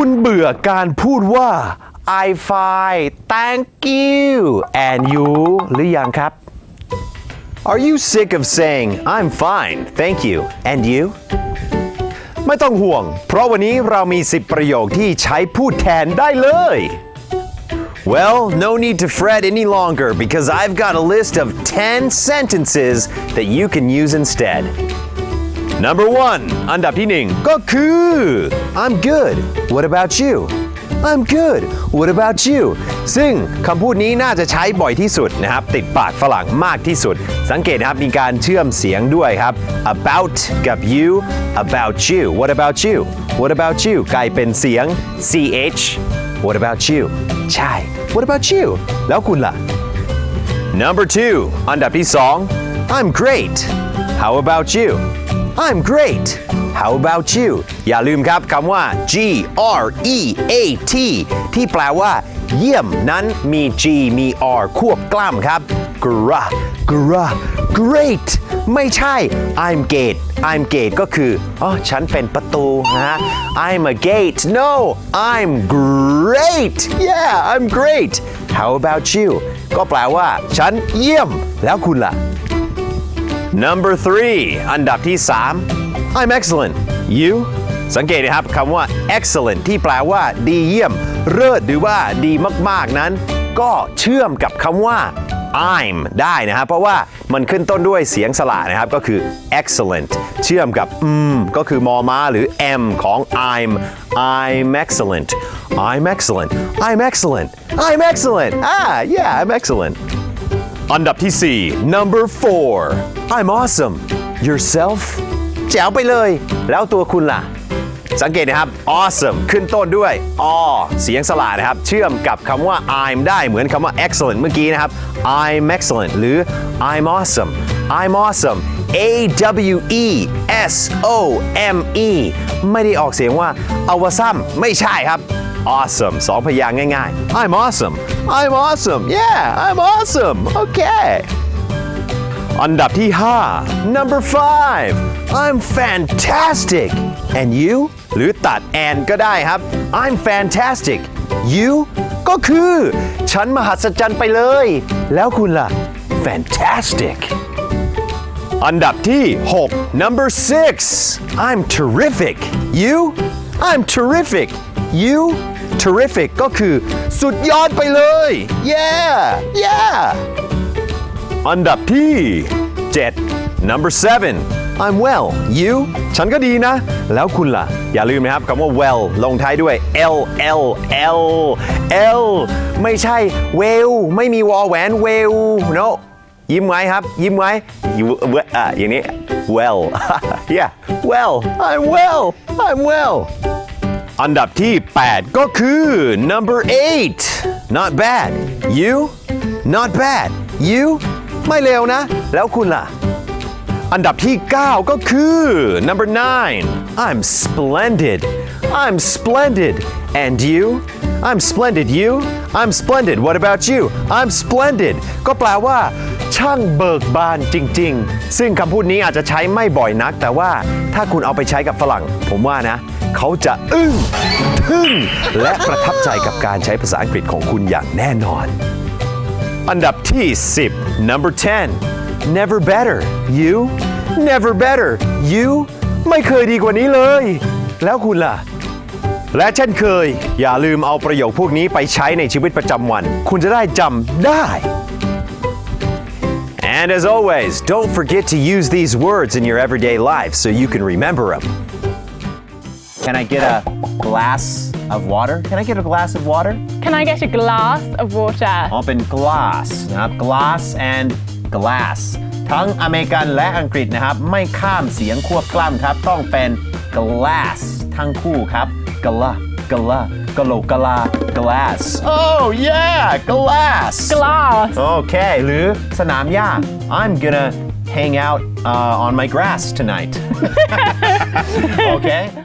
คุณเบื่อการพูดว่า I fine thank you and you หรือยังครับ Are you sick of saying I'm fine thank you and you ไม่ต้องห่วง เพราะวันนี้เรามี 10 ประโยคที่ใช้พูดแทนได้เลย Well, no need to fret any longer because I've got a list of 10 sentences that you can use instead. Number one อันดับที่หนึ่งก็คือ I'm good what about you I'm good what about you ซึ่งคำพูดนี้น่าจะใช้บ่อยที่สุดนะครับ ติดปากฝรั่งมากที่สุด สังเกตนะครับ มีการเชื่อมเสียงด้วยครับ about กับ you about you what about you what about you กลายเป็นเสียง ch what about you ใช่ what about you แล้วคุณล่ะ Number two อันดับที่สอง I'm great How about you I'm great How about you อย่าลืมครับคำว่า G R E A T ที่แปลว่า เยี่ยมนั้นมี G มี R ควบกล้ำครับ gra gra great ไม่ใช่ I'm gate I'm gate ก็คือ อ๋อ ฉันเป็นประตูนะฮะ I'm a gate no I'm great yeah I'm great How about you ก็แปลว่า ฉันเยี่ยม แล้วคุณล่ะ Number three อันดับที่ 3 I'm excellent you สังเกตนะครับคำว่า excellent ที่แปลว่า ดีเยี่ยม เลิศหรือว่าดีมากๆนั้น ก็เชื่อมกับคำว่า I'm ได้นะครับเพราะว่ามันขึ้นต้นด้วยเสียงสระนะครับก็คือ excellent เชื่อมกับ m ก็คือมอม้าหรือ m ของ I'm I'm excellent I'm excellent I'm excellent I'm excellent ah yeah I'm excellent อันดับที่ 4 number 4 I'm awesome yourself แจ๋วไปเลย แล้วตัวคุณล่ะ สังเกตนะครับ awesome ขึ้นต้นด้วย a เสียงสระนะครับ เชื่อมกับคำว่า I'm ได้เหมือนคำว่า excellent เมื่อกี้นะครับ I'm excellent หรือ I'm awesome I'm awesome A W E S O M E ไม่ได้ออกเสียงว่า awesome ไม่ใช่ครับ awesome สองพยางค์ง่ายๆ I'm awesome I'm awesome yeah I'm awesome okay อันดับที่ 5 number 5 I'm fantastic and you หรือตัด and ก็ได้ครับ I'm fantastic you ก็คือ ฉันมหัศจรรย์ไปเลย แล้วคุณล่ะ fantastic อันดับที่ 6 number 6 I'm terrific you I'm terrific you terrific ก็คือ สุดยอดไปเลย yeah yeah อันดับที่ 7 number 7 I'm well you ฉันก็ดีนะ แล้วคุณล่ะ อย่าลืมนะครับคำว่า well ลงท้ายด้วย l l l l ไม่ใช่ well ไม่มีวอแหวน well no ยิ้มไว้ครับ ยิ้มไว้อยู่อ่ะอย่างนี้ well yeah well I'm well I'm well อันดับที่ 8 ก็คือ number 8 not bad you not bad you ไม่เลวนะ แล้วคุณล่ะ อันดับที่ 9 ก็คือ number 9 I'm splendid I'm splendid and you I'm splendid you I'm splendid what about you I'm splendid ก็แปลว่า ช่างเบิกบานจริง ๆ ซึ่งคำพูดนี้อาจจะใช้ไม่บ่อยนัก แต่ว่าถ้าคุณเอาไปใช้กับฝรั่ง ผมว่านะ เขาจะอึ้งทึ่งและประทับใจกับการใช้ภาษาอังกฤษของคุณอย่างแน่นอน อันดับที่ 10 number 10 never better you never better you ไม่เคยดีกว่านี้เลย แล้วคุณล่ะและเช่นเคย อย่าลืมเอาประโยคพวกนี้ไปใช้ในชีวิตประจำวัน คุณจะได้จำได้ And as always, don't forget to use these words in your everyday life so you can remember them. Can I get a glass of water? Can I get a glass of water? Can I get a glass of water? อ๋อเป็น glass นะครับ glass and glass ทั้งอเมริกันและอังกฤษนะครับ ไม่ข้ามเสียงควบกล้ำครับ ต้องเป็น glass ทั้งคู่ครับ gala gala galo gala glass oh yeah glass Glass. โอเค หรือสนามหญ้า I'm gonna hang out uh, on my grass tonight โอเคพูดเป็น